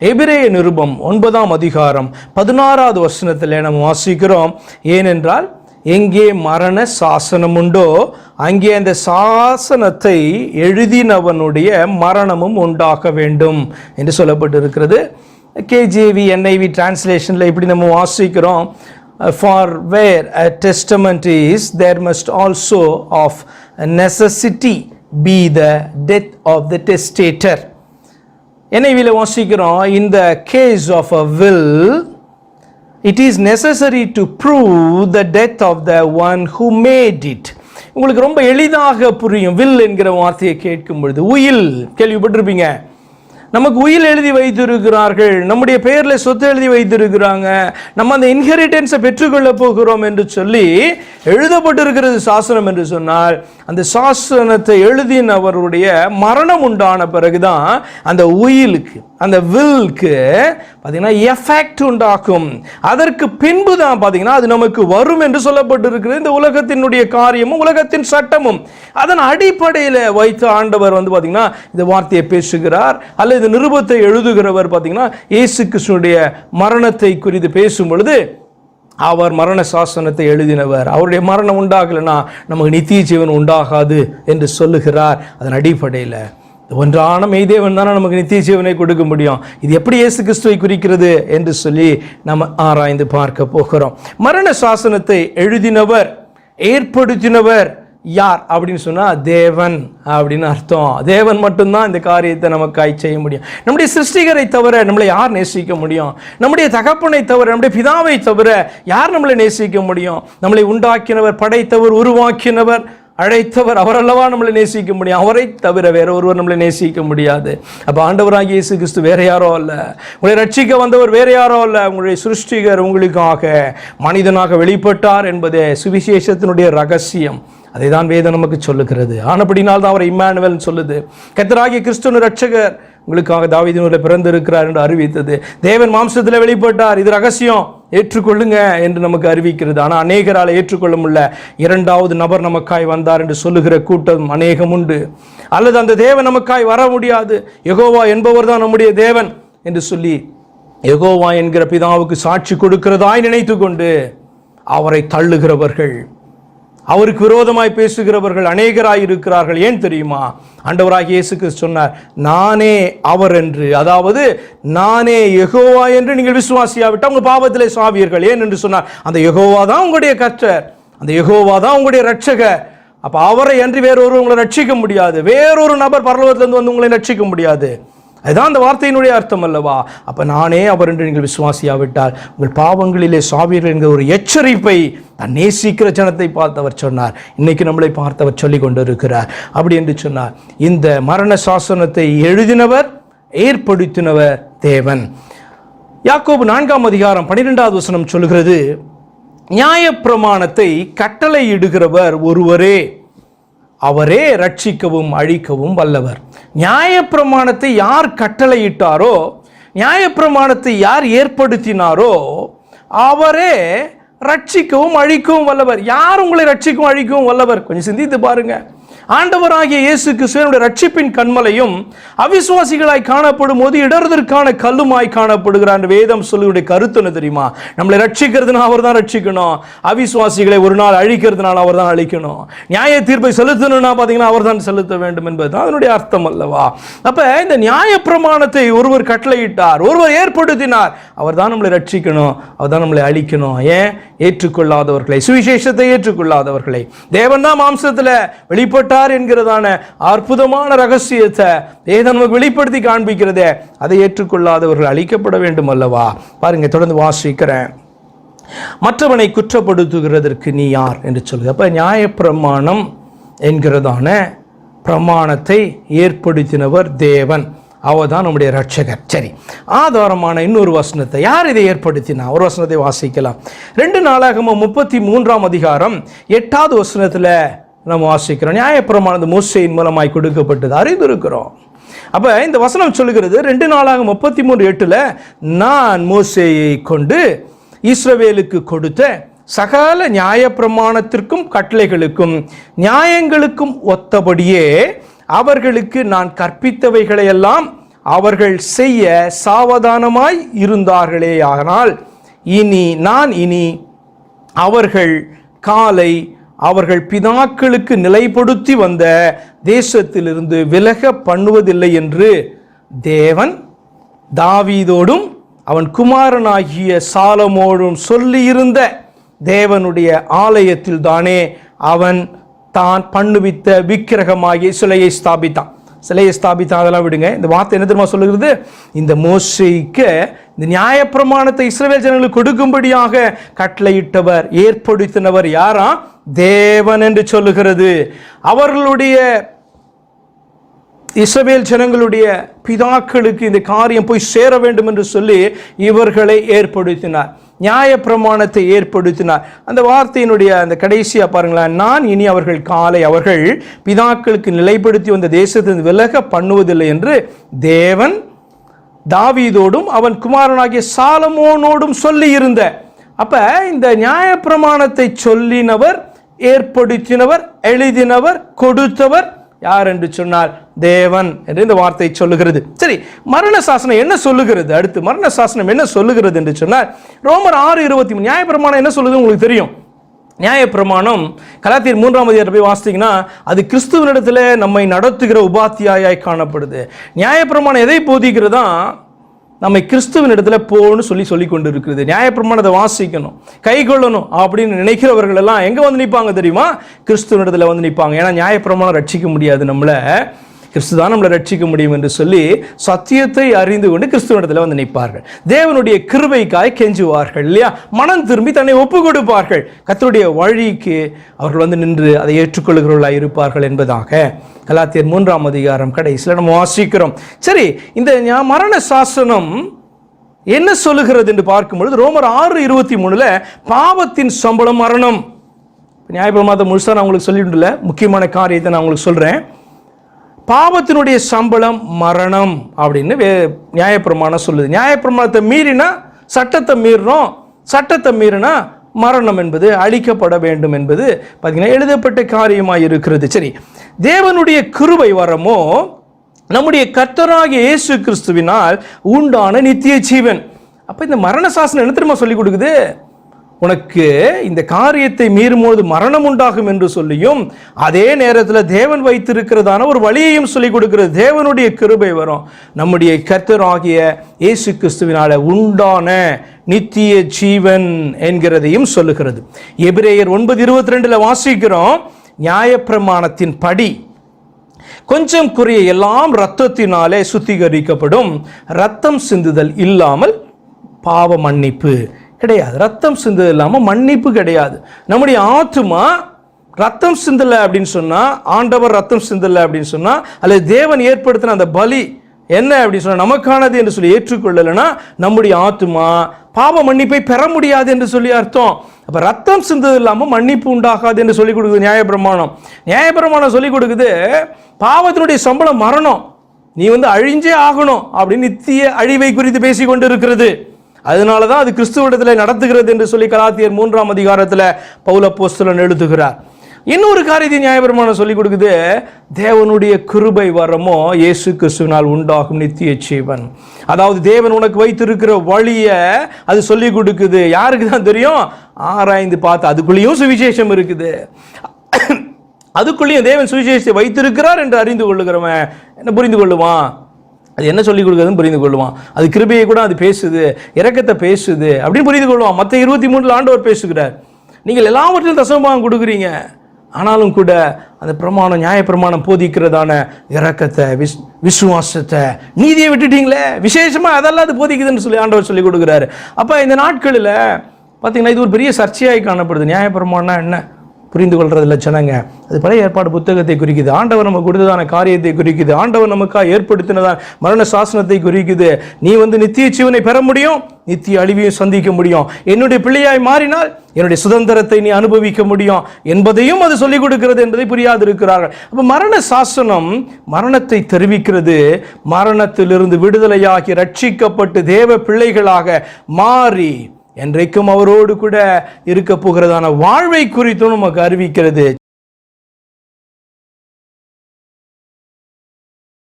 எபிரேய நிருபம் ஒன்பதாம் அதிகாரம் பதினாறாவது வசனத்தில் நம்ம வாசிக்கிறோம். ஏனென்றால் எங்கே மரண சாசனம் உண்டோ அங்கே அந்த சாசனத்தை எழுதினவனுடைய மரணமும் உண்டாக வேண்டும் என்று சொல்லப்பட்டிருக்கிறது. கேஜேவி என்ஐவி டிரான்ஸ்லேஷனில் இப்படி நம்ம வாசிக்கிறோம். For where a testament is there must also of necessity be the death of the testator என்ஐவியில் வாசிக்கிறோம் in the case of a will it is necessary to prove the death of the one who made it உங்களுக்கு ரொம்ப எளிதாக புரியும். Will என்கிற வார்த்தையை கேட்கும் பொழுது உயில். கேள்விப்பட்டிருப்பீங்க? நமக்கு உயில் எழுதி வைத்திருக்கிறார்கள். நம்முடைய பெயரில் சொத்து எழுதி வைத்திருக்கிறாங்க. நம்ம அந்த இன்ஹெரிட்டன்ஸை பெற்றுக்கொள்ள போகிறோம் என்று சொல்லி எழுதப்பட்டிருக்கிறது சாசனம் என்று சொன்னால் அந்த சாசனத்தை எழுதினவருடைய மரணம் உண்டான பிறகுதான் அந்த உயிலுக்கு அந்த வில்க்கு பார்த்தீங்கன்னா எஃபெக்ட் உண்டாக்கும் அதற்கு பின்பு தான் பார்த்தீங்கன்னா அது நமக்கு வரும் என்று சொல்லப்பட்டிருக்கிறது. இந்த உலகத்தினுடைய காரியமும் உலகத்தின் சட்டமும். அதன் அடிப்படையில் வைத்து ஆண்டவர் வந்து பார்த்தீங்கன்னா இந்த வார்த்தையை பேசுகிறார். அல்லது இந்த நிருபத்தை எழுதுகிறவர் பார்த்தீங்கன்னா இயேசு கிருஷ்ணனுடைய மரணத்தை குறித்து பேசும் பொழுது அவர் மரண சாசனத்தை எழுதினவர். அவருடைய மரணம் உண்டாகலைன்னா நமக்கு நித்திய ஜீவன் உண்டாகாது என்று சொல்லுகிறார். அதன் அடிப்படையில் ஒன்றான மெய்தேவன் தானே நமக்கு நித்திய ஜீவனை கொடுக்க முடியும். இது எப்படி இயேசு கிறிஸ்துவை குறிக்கிறது என்று சொல்லி நம்ம ஆராய்ந்து பார்க்க போகிறோம். மரண சாசனத்தை எழுதினவர் ஏற்படுத்தினவர் யார் அப்படின்னு சொன்னால் தேவன் அப்படின்னு அர்த்தம். தேவன் மட்டும்தான் இந்த காரியத்தை நமக்காய் செய்ய முடியும். நம்முடைய சிருஷ்டிகரை தவிர நம்மளை யார் நேசிக்க முடியும்? நம்முடைய தகப்பனை தவிர நம்முடைய பிதாவை தவிர யார் நம்மளை நேசிக்க முடியும்? நம்மளை உண்டாக்கினவர் படைத்தவர் உருவாக்கினவர் அழைத்தவர் அவரல்லவா நம்மளை நேசிக்க முடியும்? அவரை தவிர வேற ஒருவர் நம்மளை நேசிக்க முடியாது. அப்போ ஆண்டவராகிய இயேசு கிறிஸ்து வேற யாரோ அல்ல. உங்களை ரட்சிக்க வந்தவர் வேற யாரோ அல்ல. உங்களுடைய சிருஷ்டிகர் உங்களுக்காக மனிதனாக வெளிப்பட்டார் என்பதே சுவிசேஷத்தினுடைய ரகசியம். அதை தான் வேதம் நமக்கு சொல்லுகிறது. ஆனப்படினால் தான் அவர் இம்மானுவல் சொல்லுது. கத்தராகிய கிறிஸ்துவ ரட்சகர் உங்களுக்காக தாவீதினுடைய பிறந்திருக்கிறார் என்று அறிவித்தது. தேவன் மாம்சத்தில் வெளிப்பட்டார். இது ரகசியம். ஏற்றுக்கொள்ளுங்க என்று நமக்கு அறிவிக்கிறது. ஆனால் அநேகரால் ஏற்றுக்கொள்ள முடியல. இரண்டாவது நபர் நமக்காய் வந்தார் என்று சொல்லுகிற கூட்டம் அநேகம் உண்டு. அல்லது அந்த தேவன் நமக்காய் வர முடியாது. எகோவா என்பவர் தான் நம்முடைய தேவன் என்று சொல்லி எகோவா என்கிற பிதாவுக்கு சாட்சி கொடுக்கிறதாய் நினைத்து கொண்டு அவரை தள்ளுகிறவர்கள். அவருக்கு விரோதமாய் பேசுகிறவர்கள் அநேகராய் இருக்கிறார்கள் ஏன் தெரியுமா? ஆண்டவராக இயேசுக்கு சொன்னார் நானே அவர் என்று. அதாவது நானே எகோவா என்று நீங்கள் விசுவாசியாவிட்டால் உங்கள் பாவத்திலே சாவியர்கள் ஏன் என்று சொன்னார் அந்த எகோவா தான் உங்களுடைய கர்த்தர். அந்த எகோவா தான் உங்களுடைய ரட்சகர் அப்போ அவரை அன்றி வேறொரு உங்களை ரட்சிக்க முடியாது. வேறொரு நபர் பரலோகத்திலிருந்து வந்து உங்களை ரட்சிக்க முடியாது. அதுதான் அந்த வார்த்தையினுடைய அர்த்தம் அல்லவா? அப்போ நானே அவர் என்று நீங்கள் விசுவாசியாவிட்டால் உங்கள் பாவங்களிலே சாவீர்கள் என்கிற ஒரு எச்சரிப்பை தான் நேசிக்கிற ஜனத்தை பார்த்தவர் சொன்னார். இன்னைக்கு நம்மளை பார்த்தவர் சொல்லி கொண்டு இருக்கிறார் அப்படி என்று சொன்னார். இந்த மரண சாசனத்தை எழுதினவர் ஏற்படுத்தினவர் தேவன். யாக்கோபு நான்காம் அதிகாரம் பன்னிரெண்டாவது வசனம் சொல்கிறது நியாயப்பிரமாணத்தை கட்டளையிடுகிறவர் ஒருவரே. அவரே ரட்சிக்கவும் அழிக்கவும் வல்லவர். நியாயப்பிரமாணத்தை யார் கட்டளையிட்டாரோ நியாயப்பிரமாணத்தை யார் ஏற்படுத்தினாரோ அவரே ரட்சிக்கவும் அழிக்கவும் வல்லவர். யார் உங்களை ரட்சிக்கவும் அழிக்கவும் வல்லவர்? கொஞ்சம் சிந்தித்து பாருங்கள் ஆண்டவராகிய இயேசு கிறிஸ்துவனுடைய ரட்சிப்பின் கண்மலையும் அவிசுவாசிகளாய் காணப்படும் போது இடறுதற்கான கல்லுமாய் காணப்படுகிறார் என்று வேதம் சொல்லுடைய கருத்து என்ன தெரியுமா? நம்மளை ரட்சிக்கிறதுனா அவர் தான் ரட்சிக்கணும் அவிசுவாசிகளை ஒரு நாள் அழிக்கிறதுனால அவர் தான் அழிக்கணும். நியாய தீர்ப்பை செலுத்தணும்னா பார்த்தீங்கன்னா அவர் தான் செலுத்த வேண்டும் என்பது தான் அதனுடைய அர்த்தம் அல்லவா? அப்போ இந்த நியாய பிரமாணத்தை ஒருவர் கட்டளையிட்டார் ஒருவர் ஏற்படுத்தினார். அவர் தான் நம்மளை ரட்சிக்கணும் அவர் தான் நம்மளை அழிக்கணும். ஏன்? ஏற்றுக்கொள்ளாதவர்களை சுவிசேஷத்தை ஏற்றுக்கொள்ளாதவர்களை. தேவன் தான் மாம்சத்தில் வெளிப்பட்டார் என்கிறதான அற்புதமான ரகசியத்தை தேவன் நமக்கு வெளிப்படுத்தி காண்பிக்கிறதே. அதை ஏற்றுக்கொள்ளாதவர்கள் அழிக்கப்பட வேண்டும் அல்லவா? பாருங்க தொடர்ந்து வாசிக்கிறேன். மற்றவனை குற்றப்படுத்துகிறதற்கு நீ யார் என்று சொல்லுது. அப்போ நியாயப்பிரமாணம் என்கிறதான பிரமாணத்தை ஏற்படுத்தினவர் தேவன். அவர் தான் நம்முடைய ரட்சகர் சரி ஆதாரமான இன்னொரு வசனத்தை யார் இதை ஏற்படுத்தினா? ஒரு வசனத்தை வாசிக்கலாம். ரெண்டு நாளாகமும் முப்பத்தி மூன்றாம் அதிகாரம் எட்டாவது வசனத்தில் நம்ம வாசிக்கிறோம். நியாயப்பிரமானது மோசையின் மூலமாய் கொடுக்கப்பட்டது. அறிந்திருக்கிறோம். அப்போ இந்த வசனம் சொல்லுகிறது ரெண்டு நாளாக முப்பத்தி மூன்று எட்டில் நான் மோசையை கொண்டு இஸ்ரவேலுக்கு கொடுத்த சகல நியாயப்பிரமாணத்திற்கும் கட்டளைகளுக்கும் நியாயங்களுக்கும் ஒத்தபடியே அவர்களுக்கு நான் கற்பித்தவைகளையெல்லாம் அவர்கள் செய்ய சாவதானமாய் இருந்தார்களே ஆனால் இனி நான் இனி அவர்கள் காலை அவர்கள் பிதாக்களுக்கு நிலைப்படுத்தி வந்த தேசத்திலிருந்து விலக பண்ணுவதில்லை என்று தேவன் தாவீதோடும் அவன் குமாரனாகிய சாலமோடும் சொல்லியிருந்த தேவனுடைய ஆலயத்தில் தானே அவன் தான் பண்ணுவித்த விக்கிரகமாகிய சிலையை ஸ்தாபித்தான். சிலையை ஸ்தாபித்தான். அதெல்லாம் விடுங்க. இந்த வார்த்தை என்ன தெரியுமா சொல்லுகிறது? இந்த மோசைக்கு இந்த நியாயப்பிரமாணத்தை இஸ்ரவேல் ஜனங்களுக்கு கொடுக்கும்படியாக கட்டளையிட்டவர் ஏற்படுத்தினவர் யாரா? தேவன் என்று சொல்லுகிறது. அவர்களுடைய இஸ்ரவேல் ஜனங்களுடைய பிதாக்களுக்கு இந்த காரியம் போய் சேர வேண்டும் என்று சொல்லி இவர்களை ஏற்படுத்தினார். நியாய பிரமாணத்தை ஏற்படுத்தினார். அந்த வார்த்தையினுடைய அந்த கடைசியாக பாருங்களேன் நான் இனி அவர்கள் காலை அவர்கள் பிதாக்களுக்கு நிலைப்படுத்தி வந்த தேசத்திலிருந்து விலக பண்ணுவதில்லை என்று தேவன் தாவீதோடும் அவன் குமாரனாகிய சாலமோனோடும் சொல்லி இருந்த அப்ப இந்த நியாயப்பிரமாணத்தை சொல்லினவர் ஏற்படுத்தினவர் எழுதினவர் கொடுத்தவர் யார் என்று சொன்னால் தேவன் என்று இந்த வார்த்தை சொல்லுகிறது. சரி மரண சாசனம் என்ன சொல்லுகிறது? அடுத்து மரண சாசனம் என்ன சொல்லுகிறது என்று சொன்னால் ரோமர் ஆறு இருபத்தி மூணு நியாயப்பிரமாணம் என்ன சொல்லுது உங்களுக்கு தெரியும். நியாயப்பிரமாணம் கலாத்தியர் மூன்றாம் அதிகாரத்தை போய் வாசித்தீங்கன்னா அது கிறிஸ்துவனிடத்தில் நம்மை நடத்துகிற உபாத்தியாயாய் காணப்படுது. நியாயப்பிரமாணம் எதை போதிக்கிறதா? நம்மை கிறிஸ்துவின் இடத்துல போன்னு சொல்லி சொல்லி கொண்டு இருக்கிறது நியாயப்பிரமாணத்தை வாசிக்கணும். கை கொள்ளணும் அப்படின்னு நினைக்கிறவர்கள் எல்லாம் எங்கே வந்து நிற்பாங்க தெரியுமா? கிறிஸ்துவின் இடத்துல வந்து நிற்பாங்க ஏன்னா நியாயப்பிரமாணம் ரட்சிக்க முடியாது நம்மளை. கிறிஸ்து தான் நம்மளை ரட்சிக்க முடியும் என்று சொல்லி சத்தியத்தை அறிந்து கொண்டு கிறிஸ்துவனிடத்தில் வந்து நிற்பார்கள். தேவனுடைய கிருபைக்காய் கெஞ்சுவார்கள் இல்லையா? மனம் திரும்பி தன்னை ஒப்பு கொடுப்பார்கள் கத்தருடைய வழிக்கு அவர்கள் வந்து நின்று அதை ஏற்றுக்கொள்கிறவர்களாக இருப்பார்கள் என்பதாக கலாத்தியர் மூன்றாம் அதிகாரம் கடைசியில் நம்ம வாசிக்கிறோம். சரி இந்த மரண சாசனம் என்ன சொல்லுகிறது என்று பார்க்கும் பொழுது ரோமர் ஆறு இருபத்தி மூணுல பாவத்தின் சம்பளம் மரணம். நியாயப்பிரமாதம் முழுசா நான் உங்களுக்கு சொல்லிட்டுல முக்கியமான காரியத்தை நான் உங்களுக்கு சொல்கிறேன் பாவத்தினுடைய சம்பளம் மரணம் அப்படின்னு வே நியாயப்பிரமாணம் சொல்லுது. நியாயப்பிரமாணத்தை மீறினா சட்டத்தை மீறினோம் சட்டத்தை மீறினா மரணம் என்பது அழிக்கப்பட வேண்டும் என்பது பார்த்தீங்கன்னா எழுதப்பட்ட காரியமாக இருக்கிறது. சரி தேவனுடைய கிருபை வரமோ நம்முடைய கர்த்தராகிய இயேசு கிறிஸ்துவினால் உண்டான நித்திய ஜீவன். அப்போ இந்த மரண சாசனம் என்ன திரும்ப சொல்லி கொடுக்குது? உனக்கு இந்த காரியத்தை மீறும்போது மரணம் உண்டாகும் என்று சொல்லியும் அதே நேரத்தில் தேவன் வைத்திருக்கிறதான ஒரு வழியையும் சொல்லிக் கொடுக்கிறது. தேவனுடைய கிருபை வரும். நம்முடைய கர்த்தராகிய இயேசு கிறிஸ்துவினால உண்டான நித்திய ஜீவன் என்கிறதையும் சொல்லுகிறது. எபிரேயர் ஒன்பது இருபத்தி ரெண்டில் வாசிக்கிறோம். நியாயப்பிரமாணத்தின் படி கொஞ்சம் குறைய எல்லாம் இரத்தத்தினாலே சுத்திகரிக்கப்படும். ரத்தம் சிந்துதல் இல்லாமல் பாவ மன்னிப்பு. கிடையாது. ரத்தம் சிந்தது இல்லாமல் மன்னிப்பு கிடையாது. நம்முடைய ஆத்துமா ரத்தம் சிந்தலை அப்படின்னு சொன்னால் ஆண்டவர் ரத்தம் சிந்தலை அப்படின்னு சொன்னால் அல்லது தேவன் ஏற்படுத்தின அந்த பலி என்ன அப்படின்னு சொன்னால் நமக்கானது என்று சொல்லி ஏற்றுக்கொள்ளலைன்னா நம்முடைய ஆத்துமா பாவ மன்னிப்பை பெற முடியாது என்று சொல்லி அர்த்தம். அப்போ ரத்தம் சிந்தது இல்லாமல் மன்னிப்பு உண்டாகாது என்று சொல்லி கொடுக்குது நியாயபிரமாணம் நியாயபிரமாணம் சொல்லி கொடுக்குது பாவத்தினுடைய சம்பளம் மரணம். நீ வந்து அழிஞ்சே ஆகணும் அப்படின்னு நித்திய அழிவை குறித்து பேசிக்கொண்டு இருக்கிறது அதனால தான் அது கிறிஸ்துவிடத்தில் நடத்துகிறது என்று சொல்லி கலாத்தியர் மூன்றாம் அதிகாரத்தில் பௌல போஸ்தலன் எழுதுகிறார். இன்னொரு காரியத்தை நியாயபெருமானம் சொல்லிக் கொடுக்குது. தேவனுடைய கிருபை வரமோ இயேசு கிறிஸ்துவினால் உண்டாகும் நித்திய ஜீவன். அதாவது தேவன் உனக்கு வைத்திருக்கிற வழியை அது சொல்லி கொடுக்குது. யாருக்கு தான் தெரியும்? ஆராய்ந்து பார்த்து அதுக்குள்ளேயும் சுவிசேஷம் இருக்குது. அதுக்குள்ளேயும் தேவன் சுவிசேஷத்தை வைத்திருக்கிறார் என்று அறிந்து கொள்ளுகிறவன். என்ன புரிந்து கொள்ளுவான்? அது என்ன சொல்லிக் கொடுக்குறதுன்னு புரிந்து கொள்ளுவான். அது கிருபையை கூட அது பேசுது இறக்கத்தை பேசுது அப்படின்னு புரிந்து கொள்வான். மற்ற இருபத்தி மூணில் ஆண்டவர் பேசுகிறார். நீங்கள் எல்லாவற்றிலும் தசமபாகம் கொடுக்குறீங்க. ஆனாலும் கூட அந்த பிரமாணம் நியாயப்பிரமாணம் போதிக்கிறதான இறக்கத்தை விஸ் விசுவாசத்தை நீதியை விட்டுட்டீங்களே. விசேஷமாக அதெல்லாம் அது போதிக்குதுன்னு சொல்லி ஆண்டவர் சொல்லி கொடுக்குறாரு. அப்போ இந்த நாட்களில் பார்த்தீங்கன்னா இது ஒரு பெரிய சர்ச்சையாகி காணப்படுது. நியாய என்ன? புரிந்து கொள்றதில்ல ஜனங்க. அது பழைய ஏற்பாடு புத்தகத்தை குறிக்குது. ஆண்டவர் நமக்கு கொடுத்ததான காரியத்தை குறிக்குது. ஆண்டவர் நமக்காக ஏற்படுத்தினதான மரண சாசனத்தை குறிக்குது. நீ வந்து நித்திய ஜீவனை பெற முடியும்? நித்திய அழிவையும் சந்திக்க முடியும். என்னுடைய பிள்ளையாய் மாறினால் என்னுடைய சுதந்திரத்தை நீ அனுபவிக்க முடியும் என்பதையும் அது சொல்லிக் கொடுக்கிறது என்பதை புரியாது இருக்கிறார்கள் அப்போ மரண சாசனம் மரணத்தை தெரிவிக்கிறது. மரணத்திலிருந்து விடுதலையாகி ரட்சிக்கப்பட்டு தேவ பிள்ளைகளாக மாறி என்றைக்கும் அவரோடு கூட இருக்க போகிறதான வாழ்வை குறித்தும் நமக்கு அறிவிக்கிறது.